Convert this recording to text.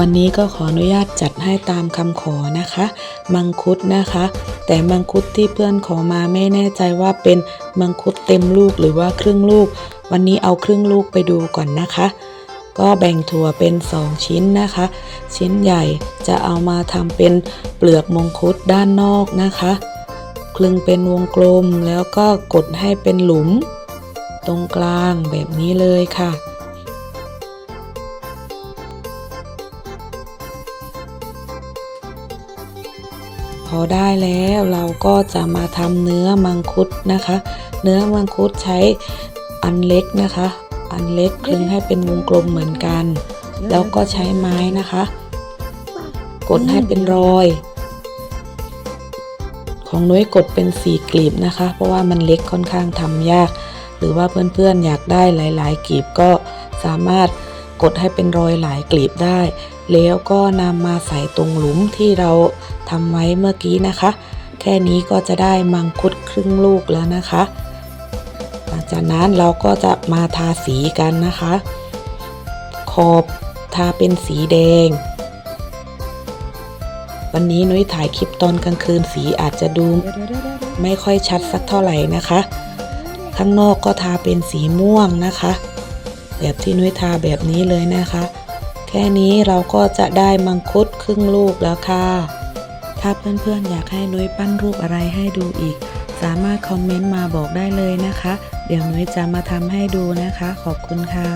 วันนี้ก็ขออนุญาตจัดให้ตามคำขอนะคะ มังคุดนะคะ แต่มังคุดที่เพื่อนขอมาไม่แน่ใจว่าเป็นมังคุดเต็มลูกหรือว่าครึ่งลูก วันนี้เอาครึ่งลูกไปดูก่อนนะคะ ก็แบ่งถั่วเป็น 2 ชิ้นนะคะ ชิ้นใหญ่จะเอามาทำเป็นเปลือกมังคุดด้านนอกนะคะคลึงเป็นวงกลมแล้วก็กดให้เป็นหลุม ตรงกลางแบบนี้เลยค่ะ พอได้แล้วเราก็จะมาทำเนื้อมังคุดนะคะ เนื้อมังคุดใช้อันเล็กนะคะ อันเล็กคลึงให้เป็นวงกลมเหมือนกัน แล้วก็ใช้ไม้นะคะ กดให้เป็นรอย ของนุ้ยกดเป็นสี่กลีบนะคะ เพราะว่ามันเล็กค่อนข้างทำยาก หรือว่าเพื่อนๆอยากได้หลาย ๆกลีบก็สามารถ กดให้เป็นรอยหลายกลีบได้ แล้วก็นำมาใส่ตรงหลุมที่เราทำไว้เมื่อกี้นะคะ แค่นี้ก็จะได้มังคุดครึ่งลูกแล้วนะคะ หลังจากนั้นเราก็จะมาทาสีกันนะคะ ขอบทาเป็นสีแดง วันนี้นุ้ยถ่ายคลิปตอนกลางคืนสีอาจจะดูไม่ค่อยชัดสักเท่าไหร่นะคะ ข้างนอกก็ทาเป็นสีม่วงนะคะ แบบที่นุ้ยทาแบบนี้เลยนะคะ แค่นี้เราก็จะได้มังคุดครึ่งลูกแล้วค่ะ ถ้าเพื่อนๆอยากให้นุ้ยปั้นรูปอะไรให้ดูอีก สามารถคอมเมนต์มาบอกได้เลยนะคะ เดี๋ยวนุ้ยจะมาทำให้ดูนะคะ ขอบคุณค่ะ